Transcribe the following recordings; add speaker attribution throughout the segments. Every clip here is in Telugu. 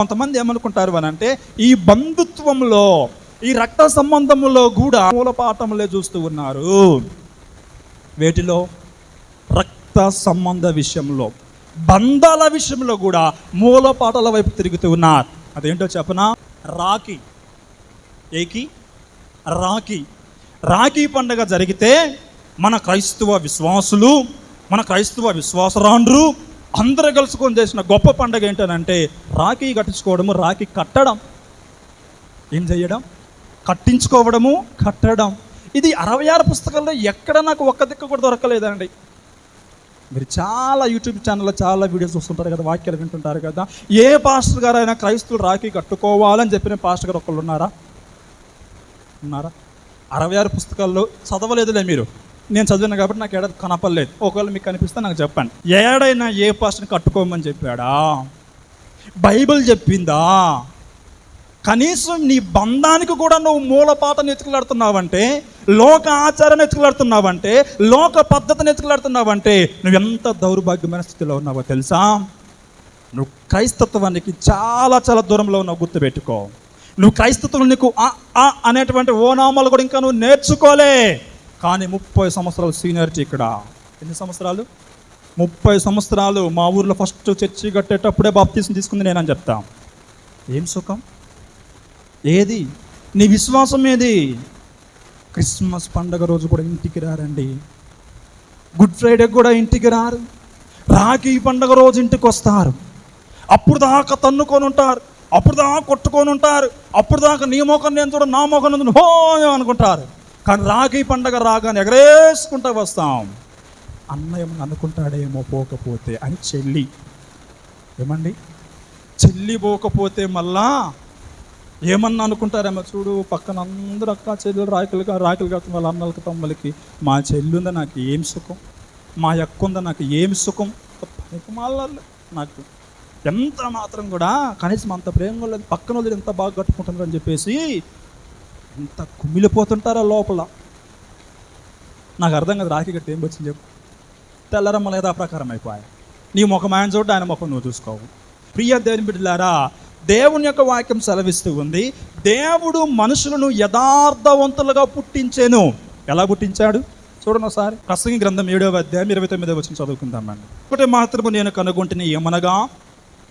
Speaker 1: కొంతమంది ఏమనుకుంటారు అని అంటే ఈ బంధుత్వంలో ఈ రక్త సంబంధంలో కూడా మూలపాఠములే చూస్తూ ఉన్నారు. వేటిలో? రక్త సంబంధ విషయంలో. బంధాల విషయంలో కూడా మూలపాఠాల వైపు తిరుగుతూ ఉన్నారు. అదేంటో చెప్పనా? రాఖీ. ఏకి? రాఖీ. రాఖీ పండగ జరిగితే మన క్రైస్తవ విశ్వాసులు మన క్రైస్తవ విశ్వాసరాండ్రు అందరూ కలుసుకొని చేసిన గొప్ప పండగ ఏంటనంటే రాఖీ కట్టించుకోవడము రాఖీ కట్టడం. ఏం చేయడం? కట్టించుకోవడము కట్టడం. ఇది అరవై ఆరు పుస్తకాల్లో ఎక్కడ నాకు ఒక్క దిక్కు కూడా దొరకలేదండి. మీరు చాలా యూట్యూబ్ ఛానల్లో చాలా వీడియోస్ చూస్తుంటారు కదా వాక్యాలు వింటుంటారు కదా. ఏ పాస్టర్ గారు అయినా క్రైస్తువులు రాఖీ కట్టుకోవాలని చెప్పిన పాస్టర్ గారు ఒకళ్ళు ఉన్నారా? ఉన్నారా? అరవై ఆరు పుస్తకాల్లో చదవలేదులే మీరు. నేను చదివాను కాబట్టి నాకు ఏడాది కనపడలేదు. ఒకవేళ మీకు కనిపిస్తే నాకు చెప్పండి. ఏడైనా ఏ పాస్టర్ని కట్టుకోమని చెప్పాడా? బైబిల్ చెప్పిందా? కనీసం నీ బంధానికి కూడా నువ్వు మూలపాతను ఎత్తుకులాడుతున్నావంటే లోక ఆచారాన్ని ఎత్తుకులాడుతున్నావంటే లోక పద్ధతిని ఎత్తుకులాడుతున్నావంటే నువ్వు ఎంత దౌర్భాగ్యమైన స్థితిలో ఉన్నావో తెలుసా? నువ్వు క్రైస్తత్వానికి చాలా చాలా దూరంలో ఉన్నావు గుర్తుపెట్టుకో. నువ్వు క్రైస్తత్వం నీకు ఆ అనేటువంటి ఓనామాలు కూడా ఇంకా నువ్వు నేర్చుకోలే. కానీ ముప్పై సంవత్సరాలు సీనియారిటీ ఇక్కడ. ఎన్ని సంవత్సరాలు? ముప్పై సంవత్సరాలు మా ఊర్లో ఫస్ట్ చర్చి కట్టేటప్పుడే బాప్తీసం తీసుకుంది నేనని చెప్తా. ఏం సుఖం? ఏది? నీ విశ్వాసం ఏది? క్రిస్మస్ పండగ రోజు కూడా ఇంటికి రారండి. గుడ్ ఫ్రైడే కూడా ఇంటికి రారు. రాఖీ పండగ రోజు ఇంటికి వస్తారు. అప్పుడు దాకా తన్నుకొని ఉంటారు. అప్పుడు దాకా కొట్టుకొని ఉంటారు. అప్పుడు దాకా నీ మోకం నేను చూడ నా మోకం హో అనుకుంటారు. కానీ రాఖీ పండగ రాగానే ఎగరేసుకుంటూ వస్తాం. అన్న ఏమన్నా అనుకుంటాడేమో పోకపోతే అని చెల్లి. ఏమండి? చెల్లి పోకపోతే మళ్ళా ఏమన్నా అనుకుంటారేమో చూడు పక్కన అందరూ అక్క చెల్లెలు రాకులుగా రాకులు కడుతున్న వాళ్ళ అన్నలకి తమ్ములకి మా చెల్లి ఉందా నాకు ఏం సుఖం? మా అక్క ఉందా నాకు ఏం సుఖం? పనికి నాకు. ఎంత మాత్రం కూడా కనీసం అంత ప్రేమ లేదు పక్కన వాళ్ళు ఎంత బాగా కట్టుకుంటున్నారు అని చెప్పేసి ఎంత కుమిలిపోతుంటారో లోపల. నాకు అర్థం కాదు రాఖీ గట్టి ఏం వచ్చింది చెప్పు. తెల్లరమ్మ లేదా ప్రకారం అయిపోయాయి. నీ ముఖం ఆయన చూడ ఆయన ముఖం నువ్వు చూసుకోవు. ప్రియ దేవుని బిడ్డలారా దేవుని యొక్క వాక్యం సెలవిస్తూ ఉంది దేవుడు మనుషులను యథార్థవంతులుగా పుట్టించాను. ఎలా పుట్టించాడు? చూడండి ఒకసారి. ప్రసంగి గ్రంథం ఏడవ అధ్యాయం ఇరవై తొమ్మిదవ వచ్చిన చదువుకుందామండి ఒకటి మాత్రము నేను కనుగొంటుని ఏమనగా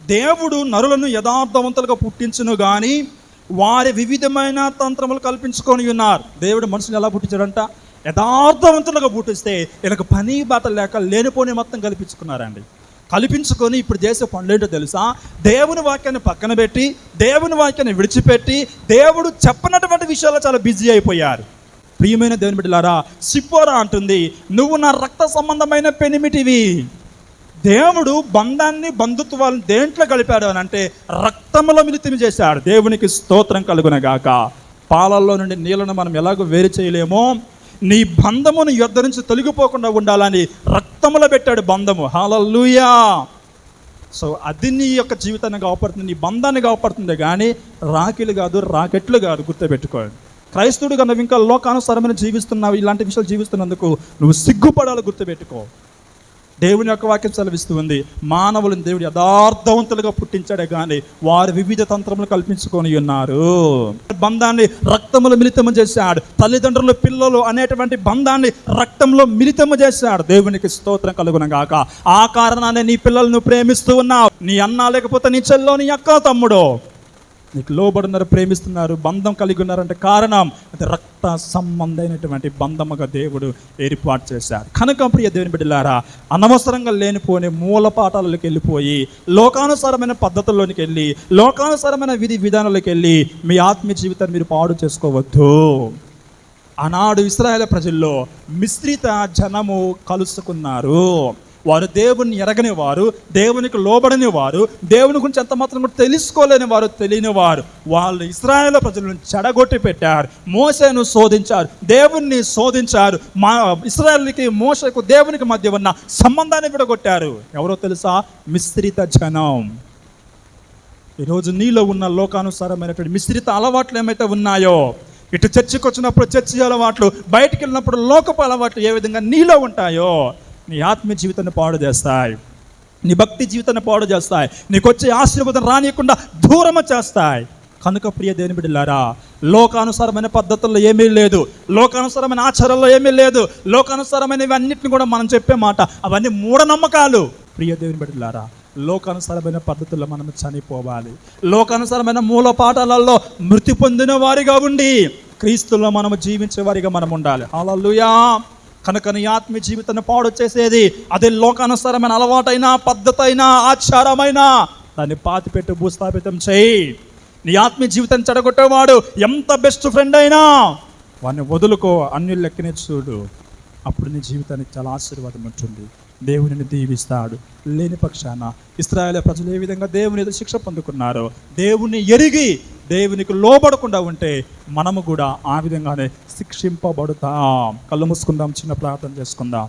Speaker 1: దేవుడు నరులను యథార్థవంతులుగా పుట్టించును కానీ వారి వివిధమైన తంత్రములు కల్పించుకొని ఉన్నారు. దేవుడు మనుషులు ఎలా పుట్టించాడంట? యథార్థవంతులుగా పుట్టిస్తే వీళ్ళకి పని బాట లేక లేనిపోని మొత్తం కల్పించుకున్నారండి. కల్పించుకొని ఇప్పుడు చేసే పనులేంటో తెలుసా? దేవుని వాక్యాన్ని పక్కన పెట్టి దేవుని వాక్యాన్ని విడిచిపెట్టి దేవుడు చెప్పనటువంటి విషయాల్లో చాలా బిజీ అయిపోయారు. ప్రియమైన దేవుని బిడ్డలారా సిప్పోరా అంటుంది నువ్వు నా రక్త సంబంధమైన పెనిమిటివి. దేవుడు బంధాన్ని బంధుత్వాలను దేంట్లో కలిపాడు అని అంటే రక్తంలో మిలితం చేశాడు. దేవునికి స్తోత్రం కలుగునగాక. పాలల్లో నుండి నీళ్ళను మనం ఎలాగో వేరు చేయలేమో? నీ బంధమును యుద్ధ నుంచి తొలగిపోకుండా ఉండాలని రక్తములో పెట్టాడు బంధము. హాలూయా సో అది నీ యొక్క జీవితాన్ని కాపాడుతుంది నీ బంధాన్ని కాపాడుతుంది కానీ రాకిలు కాదు రాకెట్లు కాదు గుర్తుపెట్టుకోండి. క్రైస్తవుడు కన్నా ఇంకా లోకానుసారమైన జీవిస్తున్నావు ఇలాంటి విషయాలు జీవిస్తున్నందుకు నువ్వు సిగ్గుపడాలి గుర్తుపెట్టుకో. దేవుని యొక్క వాక్యం సెలవిస్తూ ఉంది. మానవులను దేవుడు యథార్థవంతులుగా పుట్టించాడే కానీ వారు వివిధ తంత్రములు కల్పించుకొని ఉన్నారు. బంధాన్ని రక్తములు మిళితము చేశాడు. తల్లిదండ్రులు పిల్లలు అనేటువంటి బంధాన్ని రక్తంలో మిళితము చేశాడు. దేవునికి స్తోత్రం కలుగునగాక ఆ కారణాన్ని నీ పిల్లలను ప్రేమిస్తూ ఉన్నావు. నీ అన్న లేకపోతే నీ చెల్లో నీ అక్క తమ్ముడు. నీకు లోబడున్నారు ప్రేమిస్తున్నారు బంధం కలిగి ఉన్నారంటే కారణం అది రక్త సంబంధమైనటువంటి బంధముగా దేవుడు ఏర్పాటు చేశాడు కనుక ప్రియ దేవుని బిడ్డలారా అనవసరంగా లేనిపోని మూల పాఠాలలోకి వెళ్ళిపోయి లోకానుసారమైన పద్ధతుల్లోనికి వెళ్ళి లోకానుసారమైన విధి విధానాలకు వెళ్ళి మీ ఆత్మీయ జీవితాన్ని మీరు పాడు చేసుకోవద్దు. ఆనాడు ఇస్రాయేల్ ప్రజల్లో మిశ్రిత జనము కలుసుకున్నారు. వారు దేవుని ఎరగని వారు దేవునికి లోబడని వారు దేవుని గురించి ఎంత మాత్రం కూడా తెలుసుకోలేని వారు తెలియని వారు వాళ్ళు ఇస్రాయేల్ ప్రజలను చెడగొట్టి పెట్టారు మోసను శోధించారు దేవుణ్ణి శోధించారు మా ఇస్రాయల్కి మోసకు దేవునికి మధ్య ఉన్న సంబంధాన్ని విడగొట్టారు ఎవరో తెలుసా? మిశ్రిత జనం. ఈరోజు నీలో ఉన్న లోకానుసారమైనటువంటి మిశ్రిత అలవాట్లు ఏమైతే ఉన్నాయో ఇటు చర్చికి వచ్చినప్పుడు చర్చి అలవాట్లు బయటికి వెళ్ళినప్పుడు లోకపు అలవాట్లు ఏ విధంగా నీలో ఉంటాయో నీ ఆత్మీయ జీవితాన్ని పాడు చేస్తాయి. నీ భక్తి జీవితాన్ని పాడు చేస్తాయి. నీకు వచ్చే ఆశీర్వాదం రానియకుండా దూరం చేస్తాయి. కనుక ప్రియ దేని బిడ్డలారా లోకానుసారమైన పద్ధతుల్లో ఏమీ లేదు. లోకానుసారమైన ఆచారాల్లో ఏమీ లేదు. లోకానుసారమైనవి అన్నింటిని కూడా మనం చెప్పే మాట అవన్నీ మూఢనమ్మకాలు. ప్రియ దేవుని బిడ్డలారా లోకానుసారమైన పద్ధతుల్లో మనం చనిపోవాలి. లోకానుసారమైన మూల పాఠాలలో మృతి పొందిన వారిగా ఉండి క్రీస్తుల్లో మనము జీవించే వారిగా మనం ఉండాలి. హల్లెలూయా. కనుక నీ ఆత్మీయ జీవితాన్ని పాడు చేసేది. అదే లోకానుసారమైన అలవాటైనా పద్ధతైనా ఆచారమైనా. దాన్ని పాతిపెట్టి భూస్థాపితం చేయి. నీ ఆత్మీయ జీవితం చెడగొట్టేవాడు ఎంత బెస్ట్ ఫ్రెండ్ అయినా. వాడిని వదులుకో అన్ని లెక్కనే చూడు. అప్పుడు నీ జీవితానికి చాలా ఆశీర్వాదం ఉంటుంది. దేవునిని దీవిస్తాడు. లేని పక్షాన ఇస్రాయేల్ ప్రజలు ఏ విధంగా దేవుని శిక్ష పొందుకున్నారో దేవుని ఎరిగి దేవునికి లోబడకుండా ఉంటే మనము కూడా ఆ విధంగానే శిక్షింపబడతాం. కళ్ళు మూసుకుందాం చిన్న ప్రార్థన చేసుకుందాం.